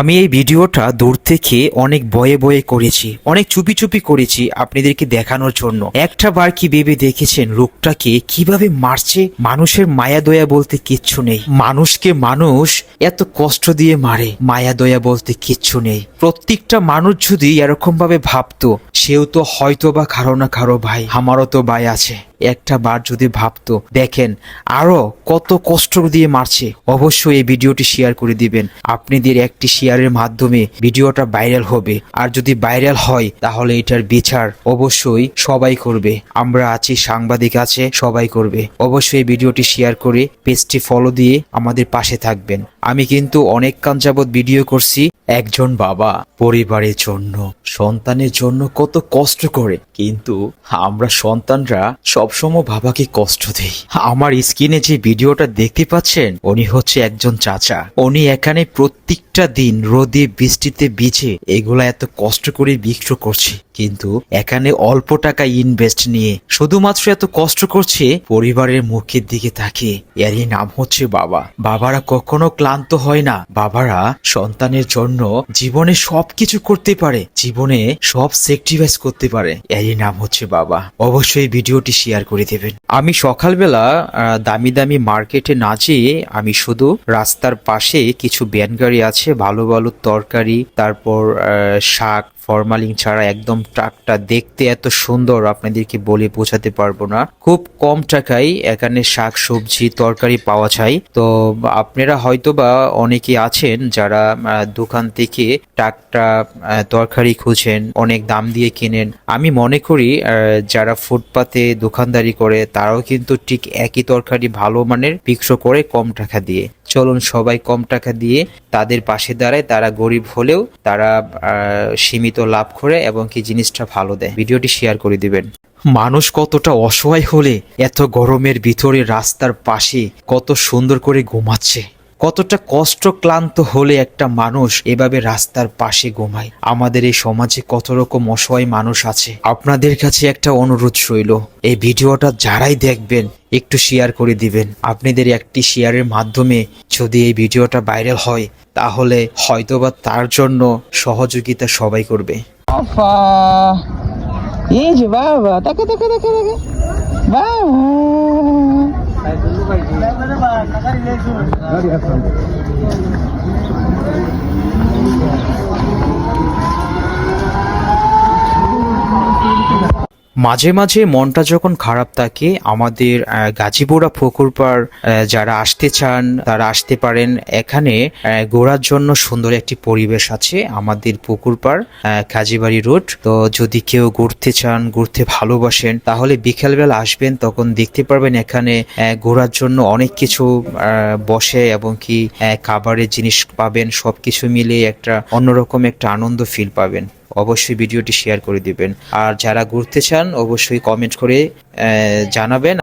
আমি এই ভিডিওটা দূর থেকে অনেক বয়ে বয়ে করেছি, অনেক চুপি চুপি করেছি আপনাদেরকে দেখানোর জন্য। একটা বার কি ভেবে দেখেছেন লোকটাকে কীভাবে মারছে? মানুষের মায়া দয়া বলতে কিচ্ছু নেই। মানুষকে মানুষ এত কষ্ট দিয়ে মারে, মায়া দয়া বলতে কিচ্ছু নেই। প্রত্যেকটা মানুষ যদি এরকম ভাবে ভাবতো, সেও তো হয়তো বা কারও না কারও ভাই, আমারও তো ভাই আছে। একটা বার যদি ভাবতো, দেখেন আরও কত কষ্ট দিয়ে মারছে। অবশ্যই এই ভিডিওটি শেয়ার করে দিবেন। আপনাদের একটি শেয়ারের মাধ্যমে ভিডিওটা ভাইরাল হবে। আর যদি ভাইরাল হয়, তাহলে এটার বিচার অবশ্যই সবাই করবে। আমরা আছি, সাংবাদিক আছে, সবাই করবে। অবশ্যই ভিডিওটি শেয়ার করে পেজটি ফলো দিয়ে আমাদের পাশে থাকবেন। আমি কিন্তু অনেক কান যাবৎ ভিডিও করছি একজন বাবা পরিবারের জন্য, সন্তানের জন্য কত কষ্ট করে। কিন্তু আমরা সন্তানরা সবসময় বাবাকে কষ্ট দেই। আমার স্ক্রিনে যে ভিডিওটা দেখতে পাচ্ছেন, উনি হচ্ছে একজন চাচা। উনি এখানে প্রত্যেকটা দিন রোদে বৃষ্টিতে ভিজে এগুলা এত কষ্ট করে বিক্রি করছে। কিন্তু এখানে অল্প টাকা ইনভেস্ট নিয়ে শুধুমাত্র এত কষ্ট করছে পরিবারের মুখের দিকে তাকিয়ে। এরই নাম হচ্ছে বাবা। বাবারা কখনো ক্লান্ত হয় না। বাবারা সন্তানের জন্য জীবনে সবকিছু করতে পারে। জীবনে সব সেক্রিফাইস করতে পারে। এরই নাম হচ্ছে বাবা। অবশ্যই ভিডিওটি শেয়ার করে দেবেন। আমি সকালবেলা দামি দামি মার্কেটে না যেয়ে আমি শুধু রাস্তার পাশে কিছু ব্যান গাড়ি আছে, ভালো ভালো তরকারি, তারপর শাক ফরমালিং ছাড়া একদম ট্রাকটা দেখতে এত সুন্দর আপনাদেরকে বলে বোঝাতে পারব না। খুব কম টাকায় এখানে শাক সবজি তরকারি পাওয়া যায়। তো আপনারা হয়তো বা অনেকে আছেন যারা দোকান থেকে ট্রাকটা আহ, তরকারি খুঁজেন অনেক দাম দিয়ে কেনেন। আমি মনে করি যারা ফুটপাতে দোকানদারি করে তারাও কিন্তু ঠিক একই তরকারি ভালো মানের বিক্রি করে কম টাকা দিয়ে। চলুন সবাই কম টাকা দিয়ে তাদের পাশে দাঁড়ায়, তারা গরিব হলেও তারা সীমিত লাভ করে এবং কি জিনিসটা ভালো দেয়। ভিডিওটি শেয়ার করে দিবেন। মানুষ কতটা অসহায় হলে এত গরমের ভিতরে রাস্তার পাশে কত সুন্দর করে ঘুমাচ্ছে। কতটা কষ্ট ক্লান্ত হলে একটা মানুষ এভাবে রাস্তার পাশে ঘুমায়। আমাদের এই সমাজে কত রকম অসহায় মানুষ আছে। আপনাদের কাছে একটা অনুরোধ রইল, এই ভিডিওটা যারাই দেখবেন একটু শেয়ার করে দিবেন। আপনাদের একটি শেয়ারের মাধ্যমে যদি এই ভিডিওটা ভাইরাল হয়, তাহলে হয়তোবা তার জন্য সহযোগিতা সবাই করবে। মাঝে মাঝে মনটা যখন খারাপ থাকে আমাদের পুকুরপাড় আহ, যারা আসতে চান তারা আসতে পারেন। এখানে ঘোরার জন্য সুন্দর একটি পরিবেশ আছে আমাদের পুকুরপাড় কাজীবাড়ি রোড। তো যদি কেউ ঘুরতে চান ঘুরতে ভালোবাসেন তাহলে বিকেলবেলা আসবেন তখন দেখতে পারবেন এখানে ঘোরার জন্য অনেক কিছু বসে এবং কি খাবারের জিনিস পাবেন সবকিছু মিলিয়ে একটা অন্যরকম একটা আনন্দ ফিল পাবেন। অবশ্যই ভিডিওটি শেয়ার করে দিবেন। আর যারা ঘুরতে চান অবশ্যই কমেন্ট করে জানাবেন।